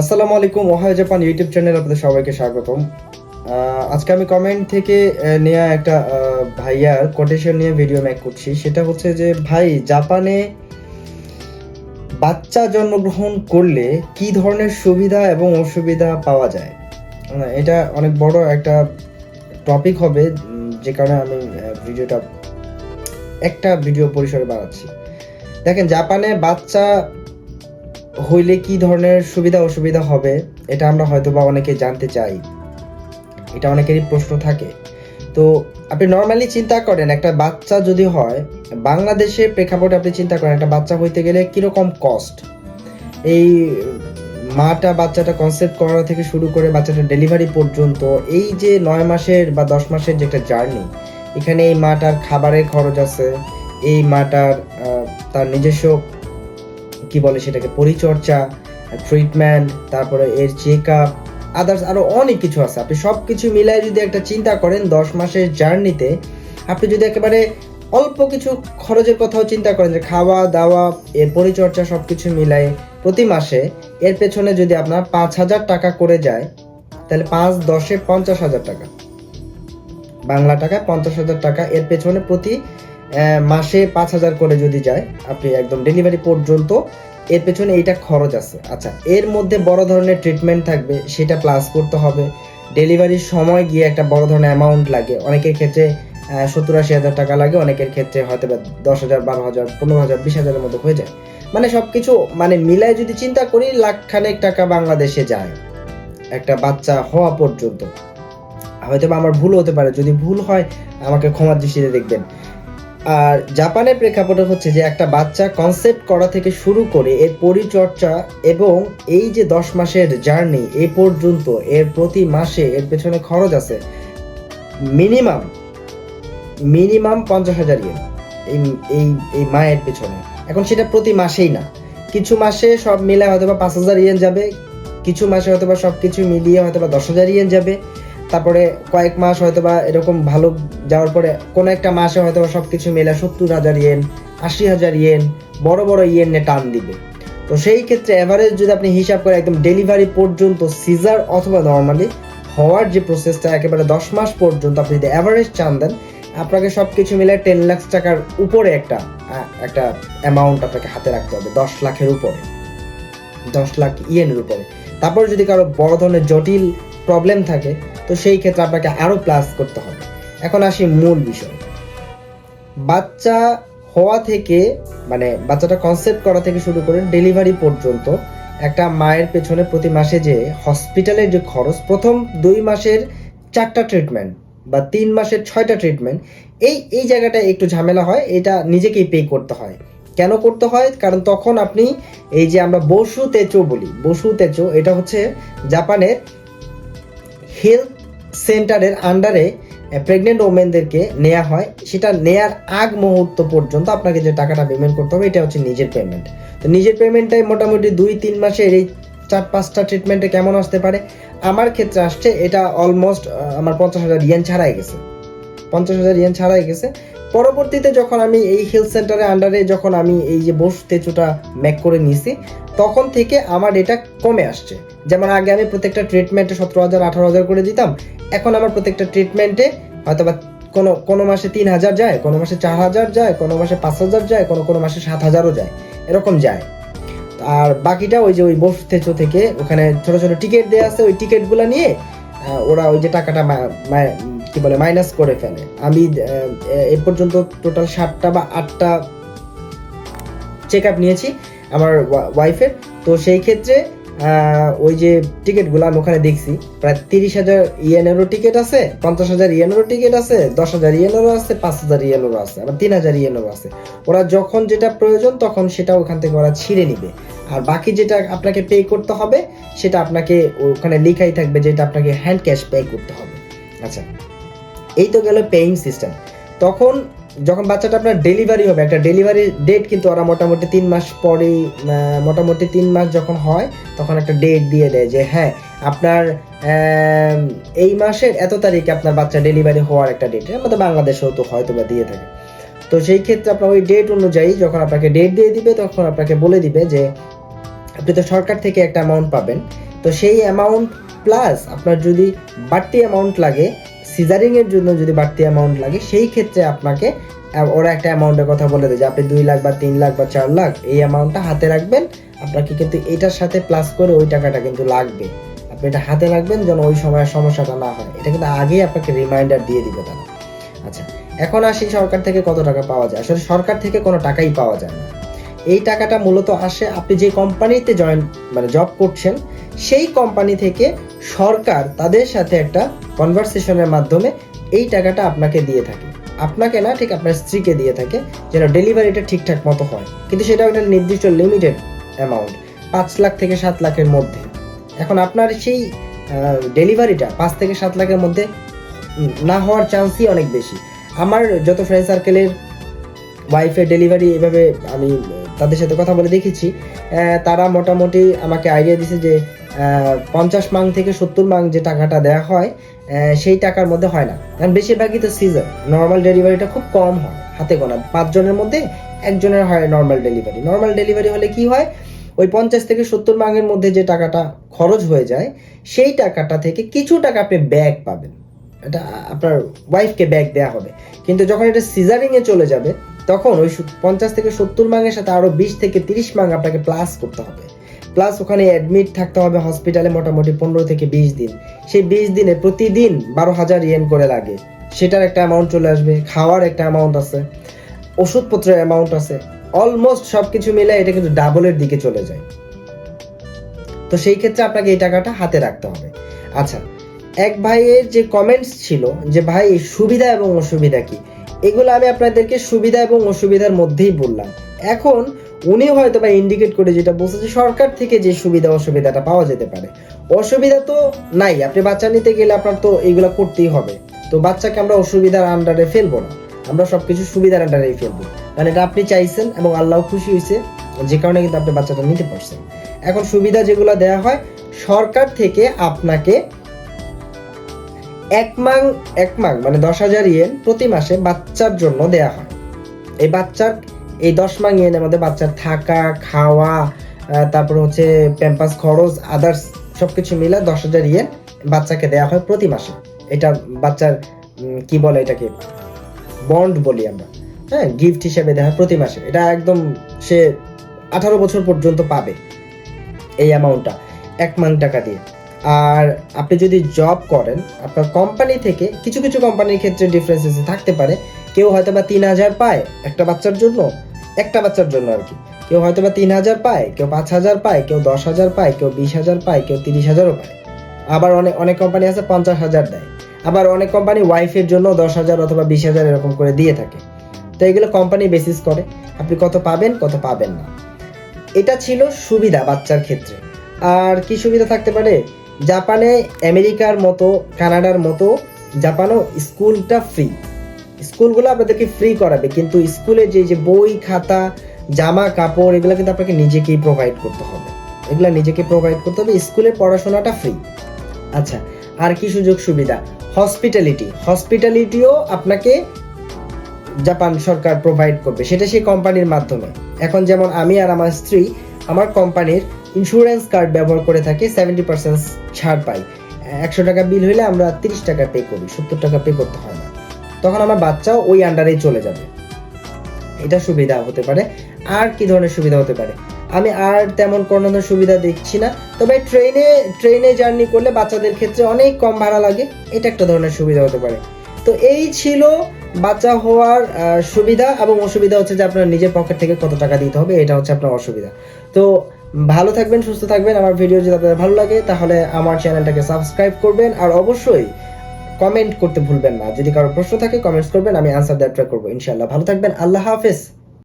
আসসালামু আলাইকুম, ওহাই Japan YouTube channel আপনাদের সবাইকে স্বাগতম। আজকে আমি কমেন্ট থেকে নেয়া একটা ভাইয়ার কোটেশন নিয়ে ভিডিও মেক করছি। সেটা হচ্ছে যে, ভাই, জাপানে বাচ্চা জন্মগ্রহণ করলে কি ধরনের সুবিধা এবং অসুবিধা পাওয়া যায়? এটা অনেক বড় একটা টপিক হবে যে কারণে আমি ভিডিওটা একটা ভিডিও পরিসরে বানাচ্ছি। দেখেন, জাপানে বাচ্চা হইলে কি ধরনের সুবিধা অসুবিধা হবে? এটা আমরা হয়তো বা অনেকে জানতে চাই। এটা অনেকেরই প্রশ্ন থাকে। তো আপনি নর্মালি চিন্তা করেন, একটা বাচ্চা যদি হয় বাংলাদেশের প্রেক্ষাপটে আপনি চিন্তা করেন, একটা বাচ্চা হইতে গেলে কীরকম কস্ট এই মাটা বাচ্চাটা কনসেপ্ট করা থেকে শুরু করে বাচ্চাটা ডেলিভারি পর্যন্ত, এই যে নয় মাসের বা দশ মাসের যে একটা জার্নি এখানে এই মাটার খাবারের খরচ আছে, এই মাটার তার নিজস্ব কি বলে সেটাকে, পরিচর্যা ট্রিটমেন্ট তারপরে এর চেক আপ আদার্স আরও অনেক কিছু আছে। আপনি সব কিছু মিলাই যদি একটা চিন্তা করেন, দশ মাসের জার্নিতে আপনি যদি একেবারে অল্প কিছু খরচের কথাও চিন্তা করেন যে খাওয়া, দাওয়া, এর পরিচর্যা সব কিছু মিলাই প্রতি মাসে এর পেছনে যদি আপনার পাঁচ হাজার টাকা করে যায়, তাহলে পাঁচ, দশে পঞ্চাশ হাজার টাকা। বাংলা টাকায় পঞ্চাশ হাজার টাকা এর পেছনে প্রতি মাসে পাঁচ হাজার করে যদি যায়, আপনি একদম ডেলিভারি পর্যন্ত এর পেছনে এইটা খরচ আছে। আচ্ছা এর মধ্যে বড় ধরনের ট্রিটমেন্ট থাকবে, সেটা প্লাস করতে হবে। ডেলিভারির সময় গিয়ে একটা বড় ধরনের অ্যামাউন্ট লাগে। অনেকের ক্ষেত্রে সত্তর আশি হাজার টাকা লাগে, অনেকের ক্ষেত্রে হয়তো বা দশ হাজার, বারো হাজার, পনেরো হাজার, বিশ হাজারের মতো হয়ে যায়। মানে সব কিছু মানে মিলায় যদি চিন্তা করি লাখ খানেক টাকা বাংলাদেশে যায়। একটা বাচ্চা হওয়া পর্যন্ত। হয়তো বা আমার ভুল হতে পারে। যদি ভুল হয়, আমাকে ক্ষমার দৃষ্টিতে দেখবেন। আর জাপানের প্রেক্ষাপটে হচ্ছে যে একটা বাচ্চা কনসেপ্ট করা থেকে শুরু করে এর পরিচর্যা এবং এই যে দশ মাসের জার্নি এই পর্যন্ত এর প্রতি মাসে এর পেছনে খরচ আছে মিনিমাম মিনিমাম পঞ্চাশ হাজার ইয়েন এই এই এই মায়ের পেছনে। এখন সেটা প্রতি মাসেই না। কিছু মাসে সব মিলে হয়তো বা পাঁচ হাজার ইয়েন যাবে, কিছু মাসে হয়তো বা সব কিছু মিলিয়ে হয়তো বা দশ হাজার ইয়েন যাবে। তারপরে কয়েক মাস হয়তো বা এরকম ভালো যাওয়ার পরে কোনো একটা মাসে হয়তো বা সব কিছু মিলে সত্তর হাজার ইয়েন, আশি হাজার ইয়েন, বড় বড় ইয়েনে টান দিবে। তো সেই ক্ষেত্রে এভারেজ যদি আপনি হিসাব করে একদম ডেলিভারি পর্যন্ত সিজার অথবা নর্মালি হওয়ার যে প্রসেসটা একেবারে দশ মাস পর্যন্ত আপনি যদি অ্যাভারেজ চান দেন, আপনাকে সব কিছু মিলে টেন লাখ টাকার উপরে একটা একটা অ্যামাউন্ট আপনাকে হাতে রাখতে হবে, দশ লাখের উপরে। দশ লাখ ইয়েনের উপরে। তারপর যদি কারও বড় ধরনের জটিল প্রবলেম থাকে তো সেই ক্ষেত্রে আপনাকে আরও প্লাস করতে হবে। এখন আসি মূল বিষয়। বাচ্চা হওয়া থেকে মানে বাচ্চাটা কনসেপ্ট করা থেকে শুরু করে ডেলিভারি পর্যন্ত একটা মায়ের পেছনে প্রতি মাসে যে হসপিটালের যে খরচ, প্রথম দুই মাসের চারটা ট্রিটমেন্ট বা তিন মাসের ছয়টা ট্রিটমেন্ট এই এই জায়গাটা একটু ঝামেলা হয়, এটা নিজেকেই পে করতে হয়। কেন করতে হয়? কারণ তখন আপনি এই যে আমরা বসু তেচো বলি, বসু তেচো এটা হচ্ছে জাপানের হেলথ সেন্টারের আন্ডারে প্রেগনেন্ট ওমেনদেরকে নেওয়া হয়। সেটা নেয়ার আগ মুহূর্ত পর্যন্ত আপনাকে যে টাকাটা পেমেন্ট করতে হবে, এটা হচ্ছে নিজের পেমেন্ট তো নিজের পেমেন্টটাই মোটামুটি দুই, তিন মাসের এই চার, পাঁচটা ট্রিটমেন্টে কেমন আসতে পারে? আমার ক্ষেত্রে আসছে, এটা অলমোস্ট আমার পঞ্চাশ হাজার ইয়েন ছাড়াই গেছে। পঞ্চাশ হাজার ইয়েন ছাড়াই গেছে। পরবর্তীতে যখন আমি এই হেলথ সেন্টারের আন্ডারে যখন আমি এই যে বস তেচুটা ম্যাক করে নিয়েছি, তখন থেকে আমার এটা কমে আসছে। যেমন আগে আমি প্রত্যেকটা ট্রিটমেন্টে সতেরো হাজার, আঠারো হাজার করে দিতাম এখন আমার প্রত্যেকটা ট্রিটমেন্টে হয়তো বা কোনো কোনো মাসে তিন হাজার যায়, কোনো মাসে চার হাজার যায়, কোনো মাসে পাঁচ হাজার যায়, কোনো কোনো মাসে সাত হাজারও যায়। এরকম যায়। আর বাকিটা ওই যে ওই বস তেচো থেকে ওখানে ছোট ছোট টিকিট দেওয়া আছে, ওই টিকিটগুলো নিয়ে ওরা ওই যে টাকাটা কি বলে মাইনাস করে ফেলে। আমি এ পর্যন্ত টোটাল সাতটা বা আটটা চেক আপ নিয়েছি আমার ওয়াইফের তো সেই ক্ষেত্রে ওই যে টিকিটগুলো আমি ওখানে দেখছি। প্রায় তিরিশ হাজার ইয়েনেরও টিকিট আছে, পঞ্চাশ হাজার ইয়েনেরও টিকিট আছে, দশ হাজার ইয়েনেরও আছে, পাঁচ হাজার ইয়েনেরও আছে, আবার তিন হাজার ইয়েনেরও আছে। ওরা যখন যেটা প্রয়োজন তখন সেটা ওখান থেকে ওরা ছিঁড়ে নিবে। আর বাকি যেটা আপনাকে পে করতে হবে, সেটা আপনাকে ওখানে লেখাই থাকবে যেটা আপনাকে হ্যান্ড ক্যাশ পে করতে হবে। আচ্ছা এই তো গেল পেইং সিস্টেম তখন যখন বাচ্চাটা আপনার ডেলিভারি হবে, একটা ডেলিভারি ডেট কিন্তু ওরা মোটামুটি তিন মাস পরেই মোটামুটি তিন মাস যখন হয়, তখন একটা ডেট দিয়ে দেয় যে হ্যাঁ আপনার এই মাসের এত তারিখে আপনার বাচ্চা ডেলিভারি হওয়ার একটা ডেট আমাদের বাংলাদেশেও তো হয়তো বা দিয়ে থাকে। তো সেই ক্ষেত্রে আপনার ওই ডেট অনুযায়ী যখন আপনাকে ডেট দিয়ে দিবে, তখন আপনাকে বলে দিবে যে, আপনি তো সরকার থেকে একটা অ্যামাউন্ট পাবেন। তো সেই অ্যামাউন্ট প্লাস আপনার যদি বাড়তি অ্যামাউন্ট লাগে সিজারিংয়ের জন্য যদি বাড়তি অ্যামাউন্ট লাগে, সেই ক্ষেত্রে আপনাকে ওরা একটা অ্যামাউন্টের কথা বলে দেয় যে, আপনি দুই লাখ বা তিন লাখ বা চার লাখ এই অ্যামাউন্টটা হাতে রাখবেন। আপনাকে কিন্তু এটার সাথে প্লাস করে ওই টাকাটা কিন্তু লাগবে। আপনি এটা হাতে রাখবেন যেন ওই সময় সমস্যাটা না হয়। এটা কিন্তু আগেই আপনাকে রিমাইন্ডার দিয়ে দিবে তারা। আচ্ছা এখন আসি সরকার থেকে কত টাকা পাওয়া যায়? আসলে সরকার থেকে কোনো টাকাই পাওয়া যায় না। এই টাকাটা মূলত আসে, আপনি যে কোম্পানিতে জয়েন মানে জব করছেন, সেই কোম্পানি থেকে সরকার তাদের সাথে একটা কনভারসেশনের মাধ্যমে এই টাকাটা আপনাকে দিয়ে থাকে। আপনাকে না ঠিক আপনার স্ত্রীকে দিয়ে থাকে, যেন ডেলিভারিটা ঠিকঠাক মতো হয়। কিন্তু সেটা একটা নির্দিষ্ট লিমিটেড অ্যামাউন্ট পাঁচ লাখ থেকে সাত লাখের মধ্যে। এখন আপনার সেই ডেলিভারিটা পাঁচ থেকে সাত লাখের মধ্যে না হওয়ার চান্সই অনেক বেশি। আমার যত ফ্রেন্ড সার্কেলের ওয়াইফের ডেলিভারি এভাবে আমি তাদের সাথে কথা বলে দেখেছি। তারা মোটামুটি আমাকে আইডিয়া দিছে যে পঞ্চাশ মাং থেকে সত্তর মাং যে টাকাটা দেওয়া হয় সেই টাকার মধ্যে হয় না। কারণ বেশিরভাগই তো সিজন নর্মাল ডেলিভারিটা খুব কম হয় হাতে গোনা। পাঁচজনের মধ্যে একজনের হয় নর্মাল ডেলিভারি নর্মাল ডেলিভারি হলে কি হয়? ওই পঞ্চাশ থেকে সত্তর মাঙের মধ্যে যে টাকাটা খরচ হয়ে যায়, সেই টাকাটা থেকে কিছু টাকা আপনি ব্যাগ পাবেন। এটা আপনার ওয়াইফকে ব্যাগ দেওয়া হবে। কিন্তু যখন এটা সিজারিংয়ে চলে যাবে তখন ওই পঞ্চাশ থেকে সত্তর মাঙের সাথে আরও বিশ থেকে তিরিশ মাং আপনাকে প্লাস করতে হবে। প্লাস ওখানে অ্যাডমিট থাকতে হবে হসপিটালে মোটামুটি পনেরো থেকে বিশ দিন। সেই বিশ দিনে প্রতিদিন বারো হাজার ইয়েন করে লাগে। সেটার একটা অ্যামাউন্ট চলে আসবে, খাওয়ার একটা অ্যামাউন্ট আছে, ওষুধপত্রের অ্যামাউন্ট আছে অলমোস্ট সব কিছু মিলে এটা কিন্তু ডাবলের দিকে চলে যায়। তো সেই ক্ষেত্রে আপনাকে এই টাকাটা হাতে রাখতে হবে। আচ্ছা এক ভাইয়ের যে কমেন্টস ছিল যে, ভাই, সুবিধা এবং অসুবিধা কি? এগুলো আমি আপনাদেরকে সুবিধা এবং অসুবিধার মধ্যেই বললাম। এখন উনি হয়তো বা ইন্ডিকেট করে যেটা বলছে যে সরকার থেকে যে সুবিধা অসুবিধাটা পাওয়া যেতে পারে। অসুবিধা তো নাই, আপনি বাচ্চা নিতে গেলে আপনার তো এইগুলো করতেই হবে। তো বাচ্চাকে আমরা অসুবিধার আন্ডারে ফেলব না। আমরা সবকিছু সুবিধার আন্ডারেই ফেলব। কারণ এটা আপনি চাইছেন এবং আল্লাহ খুশি হয়েছে যে কারণে কিন্তু আপনি বাচ্চাটা নিতে পারছেন। এখন সুবিধা যেগুলো দেওয়া হয়, সরকার থেকে আপনাকে এক মাং এক মাং মানে দশ হাজার ইয়েন প্রতি মাসে বাচ্চার জন্য দেয়া হয়। এই বাচ্চার, এই দশ মাং ইয়েনের মধ্যে বাচ্চার থাকা, খাওয়া তারপর হচ্ছে প্যাম্পাস, খরচ আদার্স সব কিছু মিলে দশ হাজার ইয়েন বাচ্চাকে দেয়া হয় প্রতি মাসে। এটা বাচ্চার কি বলে এটাকে? বন্ড বলি আমরা। হ্যাঁ গিফট হিসেবে দেওয়া হয় প্রতি মাসে। এটা একদম সে আঠারো বছর পর্যন্ত পাবে। এই অ্যামাউন্টটা এক মান টাকা দিয়ে। আর আপনি যদি জব করেন, আপনার কোম্পানি থেকে কিছু কিছু কোম্পানির ক্ষেত্রে ডিফারেন্সেস থাকতে পারে। কেউ হয়তো বা তিন হাজার পায় একটা বাচ্চার জন্য, একটা বাচ্চার জন্য আর কি। কেউ হয়তো বা তিন হাজার পায়, কেউ পাঁচ হাজার পায়, কেউ দশ হাজার পায়, কেউ বিশ হাজার পায়, কেউ তিরিশ হাজারও পায়। আবার অনেক অনেক কোম্পানি আছে পঞ্চাশ হাজার দেয়। আবার অনেক কোম্পানি ওয়াইফের জন্য দশ হাজার অথবা বিশ হাজার এরকম করে দিয়ে থাকে। তো এগুলো কোম্পানি বেসিস করে। আপনি কত পাবেন কত পাবেন না। এটা ছিল সুবিধা বাচ্চার ক্ষেত্রে। আর কি সুবিধা থাকতে পারে? জাপানে, আমেরিকার মতো, কানাডার মতো, জাপানও স্কুলটা ফ্রি স্কুলগুলো আপনাদেরকে ফ্রি করাবে, কিন্তু স্কুলে যে যে বই, খাতা, জামা, কাপড়, এগুলো কিন্তু আপনাকে নিজেকেই প্রোভাইড করতে হবে। এগুলো নিজেকে প্রোভাইড করতে হবে স্কুলের পড়াশোনাটা ফ্রি আচ্ছা আর কি সুযোগ সুবিধা? হসপিটালিটি হসপিটালিটিও আপনাকে জাপান সরকার প্রোভাইড করবে, সেটা সেই কোম্পানির মাধ্যমে। এখন যেমন আমি আর আমার স্ত্রী, আমার কোম্পানির ইন্স্যুরেন্স কার্ড ব্যবহার করে থাকি সেভেন্টি পার্সেন্ট ছাড় পাই। একশো টাকা বিল হলে আমরা তিরিশ টাকা পে করি, সত্তর টাকা পে করতে হয় না। তখন আমার বাচ্চাও ওই আন্ডারেই চলে যাবে। এটা সুবিধা হতে পারে। আর কি ধরনের সুবিধা হতে পারে? আমি আর তেমন কোনো ধরনের সুবিধা দেখছি না। তবে ট্রেনে ট্রেনে জার্নি করলে বাচ্চাদের ক্ষেত্রে অনেক কম ভাড়া লাগে। এটা একটা ধরনের সুবিধা হতে পারে। তো এই ছিল বাচ্চা হওয়ার সুবিধা এবং অসুবিধা হচ্ছে যে আপনার নিজের পকেট থেকে কত টাকা দিতে হবে, এটা হচ্ছে আপনার অসুবিধা। তো ভালো থাকবেন, সুস্থ থাকবেন। আমার ভিডিও যদি আপনাদের ভালো লাগে, তাহলে আমার চ্যানেলটাকে সাবস্ক্রাইব করবেন। আর অবশ্যই কমেন্ট করতে ভুলবেন না। যদি কারও প্রশ্ন থাকে কমেন্টস করবেন, আমি আনসার দেওয়ার ট্রাই করব। ইনশাল্লাহ ভালো থাকবেন। আল্লাহ হাফেজ।